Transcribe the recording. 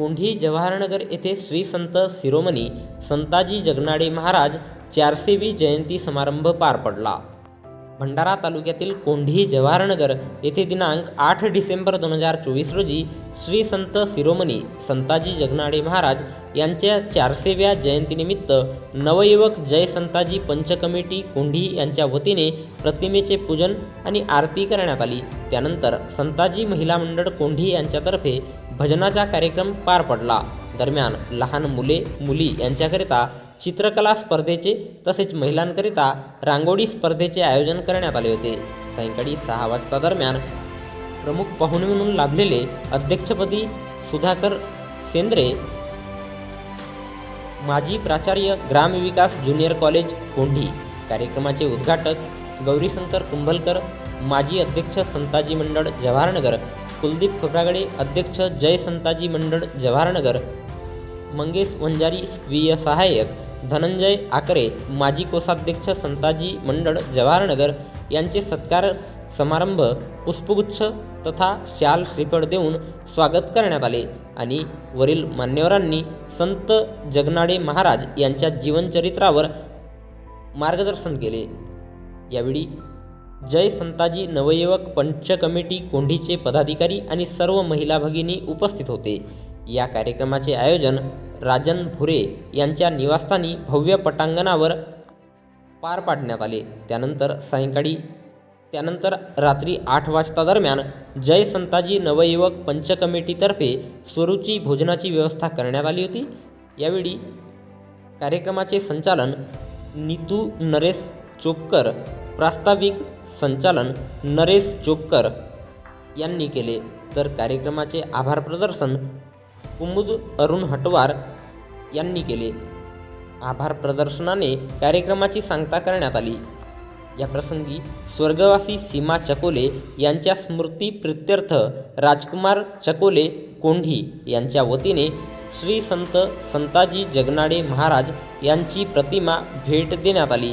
कोंढी जवाहरनगर येथे श्री संत शिरोमणी संताजी जगनाडे महाराज चारशेवी जयंती समारंभ पार पडला. भंडारा तालुक्यातील कोंढी जवाहरनगर येथे दिनांक आठ डिसेंबर दोन हजार चोवीस रोजी श्री संत शिरोमणी संताजी जगनाडे महाराज यांच्या चारशेव्या जयंतीनिमित्त नवयुवक जय संताजी पंच कमिटी कोंढी यांच्या वतीने प्रतिमेचे पूजन आणि आरती करण्यात आली. त्यानंतर संताजी महिला मंडळ कोंढी यांच्यातर्फे भजनाचा कार्यक्रम पार पडला. दरम्यान लहान मुले मुली यांच्याकरिता चित्रकला स्पर्धेचे तसेच महिलांकरिता रांगोळी स्पर्धेचे आयोजन करण्यात आले होते. सायंकाळी सहा वाजता दरम्यान प्रमुख पाहुणे म्हणून लाभलेले अध्यक्षपदी सुधाकर सेंद्रे माजी प्राचार्य ग्रामविकास ज्युनियर कॉलेज कोंढी कार्यक्रमाचे उद्घाटक गौरीशंकर कुंभलकर माजी अध्यक्ष संताजी मंडळ जवाहरनगर कुलदीप खोब्रागडे अध्यक्ष जय संताजी मंडळ जवाहरनगर. मंगेश वंजारी स्वीय सहाय्यक. धनंजय आकरे माजी कोषाध्यक्ष संताजी मंडळ जवाहरनगर. यांचे सत्कार समारंभ पुष्पगुच्छ तथा शाल श्रीफळ देऊन स्वागत करण्यात आले आणि वरील मान्यवरांनी संत जगनाडे महाराज यांच्या जीवनचरित्रावर मार्गदर्शन केले. यावेळी जय संताजी नवयुवक पंच कमिटी कोंढीचे पदाधिकारी आणि सर्व महिला भगिनी उपस्थित होते. या कार्यक्रमाचे आयोजन राजन भुरे यांच्या निवासस्थानी भव्य पटांगणावर पार पाडण्यात आले. त्यानंतर सायंकाळी त्यानंतर रात्री आठ वाजता दरम्यान जय संताजी नवयुवक पंच कमिटीतर्फे स्वरूची भोजनाची व्यवस्था करण्यात आली होती. यावेळी कार्यक्रमाचे संचालन नीतू नरेश चोपकर प्रास्ताविक संचालन नरेश चोपकर यांनी केले. तर कार्यक्रमाचे आभार प्रदर्शन कुमुद अरुण हटवार यांनी केले. आभार प्रदर्शनाने कार्यक्रमाची सांगता करण्यात आली. या प्रसंगी स्वर्गवासी सीमा चकोले यांच्या स्मृती प्रित्यर्थ राजकुमार चकोले कोंढी यांच्या वतीने श्री संत संताजी जगनाडे महाराज यांची प्रतिमा भेट देण्यात आली.